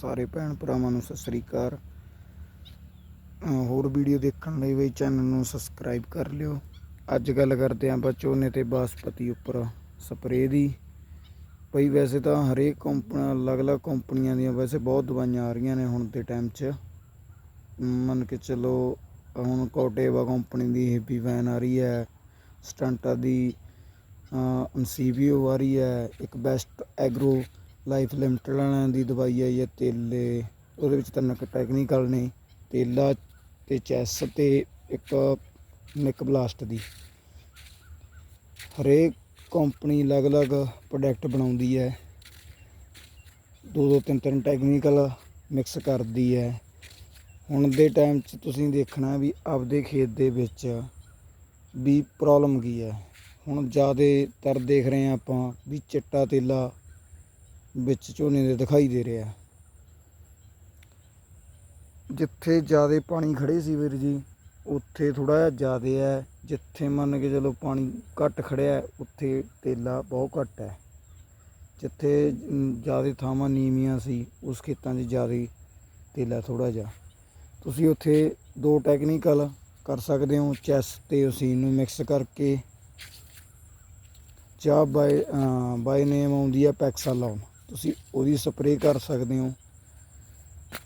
ਸਾਰੇ ਭੈਣ ਭਰਾਵਾਂ ਨੂੰ ਸਤਿ ਸ੍ਰੀ ਅਕਾਲ। ਹੋਰ ਵੀਡੀਓ ਦੇਖਣ ਲਈ ਵੀ ਚੈਨਲ ਨੂੰ ਸਬਸਕ੍ਰਾਈਬ ਕਰ ਲਿਓ। ਅੱਜ ਗੱਲ ਕਰਦੇ ਆਂ ਆਪਾਂ ਝੋਨੇ ਤੇ ਬਾਸਪਤੀ ਉੱਪਰ ਸਪਰੇਅ ਦੀ। ਭਈ ਵੈਸੇ ਤਾਂ ਹਰੇਕ ਕੰਪਨੀ, ਅਲੱਗ-ਅਲੱਗ ਕੰਪਨੀਆਂ ਦੀਆਂ ਵੈਸੇ ਬਹੁਤ ਦਵਾਈਆਂ ਆ ਰਹੀਆਂ ਨੇ ਹੁਣ ਦੇ ਟਾਈਮ 'ਚ। ਮੰਨ ਕੇ ਚਲੋ, ਹੁਣ ਕੋਟੇਵਾ ਕੰਪਨੀ ਦੀ ਹੈਪੀ ਵੈਨ ਆ ਰਹੀ ਹੈ, ਸਟੰਟਾ ਦੀ ਅਨਸੀਵੀਓ ਆ ਰਹੀ ਹੈ, ਇੱਕ ਬੈਸਟ ਐਗਰੋ ਲਾਈਫ ਲਿਮਟਡ ਵਾਲਿਆਂ ਦੀ ਦਵਾਈ ਆਈ ਹੈ ਤੇਲੇ, ਉਹਦੇ ਵਿੱਚ ਤਿੰਨ ਕੁ ਟੈਕਨੀਕਲ ਨੇ ਤੇਲਾ ਤੇ ਚੈਸ ਤੇ ਇੱਕ ਨਿਕ ਬਲਾਸਟ ਦੀ। ਹਰੇਕ ਕੰਪਨੀ ਅਲੱਗ-ਅਲੱਗ ਪ੍ਰੋਡਕਟ ਬਣਾਉਂਦੀ ਹੈ। ਦੋ ਦੋ ਤਿੰਨ ਤਿੰਨ ਟੈਕਨੀਕਲ ਮਿਕਸ ਕਰਦੀ ਹੈ। ਹੁਣ ਦੇ ਟਾਈਮ 'ਚ ਤੁਸੀਂ ਦੇਖਣਾ ਵੀ ਆਪਦੇ ਖੇਤ ਦੇ ਵਿੱਚ ਵੀ ਪ੍ਰੋਬਲਮ ਕੀ ਹੈ। ਹੁਣ ਜ਼ਿਆਦਾਤਰ ਦੇਖ ਰਹੇ ਹਾਂ ਆਪਾਂ ਵੀ ਚਿੱਟਾ ਤੇਲਾ ਵਿੱਚ ਝੋਨੇ ਦੇ ਦਿਖਾਈ ਦੇ ਰਿਹਾ। ਜਿੱਥੇ ਜ਼ਿਆਦਾ ਪਾਣੀ ਖੜੇ ਸੀ ਵੀਰ ਜੀ, ਉੱਥੇ ਥੋੜਾ ਜਿਹਾ ਜ਼ਿਆਦਾ ਹੈ। ਜਿੱਥੇ ਮੰਨ ਕੇ ਚਲੋ ਪਾਣੀ ਘੱਟ ਖੜਿਆ ਉੱਥੇ ਤੇਲਾ ਬਹੁਤ ਘੱਟ ਹੈ। ਜਿੱਥੇ ਜ਼ਿਆਦਾ ਥਾਵਾਂ ਨੀਵੀਆਂ ਸੀ, ਉਸ ਖੇਤਾਂ 'ਚ ਜ਼ਿਆਦਾ ਤੇਲਾ ਥੋੜਾ ਜਿਹਾ। ਤੁਸੀਂ ਉੱਥੇ ਦੋ ਟੈਕਨੀਕਲ ਕਰ ਸਕਦੇ ਹੋ ਚੈਸ ਤੇ ਉਸੀਨ ਨੂੰ ਮਿਕਸ ਕਰਕੇ। ਚਾਹ ਬਾਈ ਬਾਈ ਨੇਮ ਆਉਂਦੀ ਹੈ ਪੈਕਸਾ ਲਾਉਣ ਤੁਸੀਂ ਉਹਦੀ ਸਪਰੇਅ ਕਰ ਸਕਦੇ ਹੋ।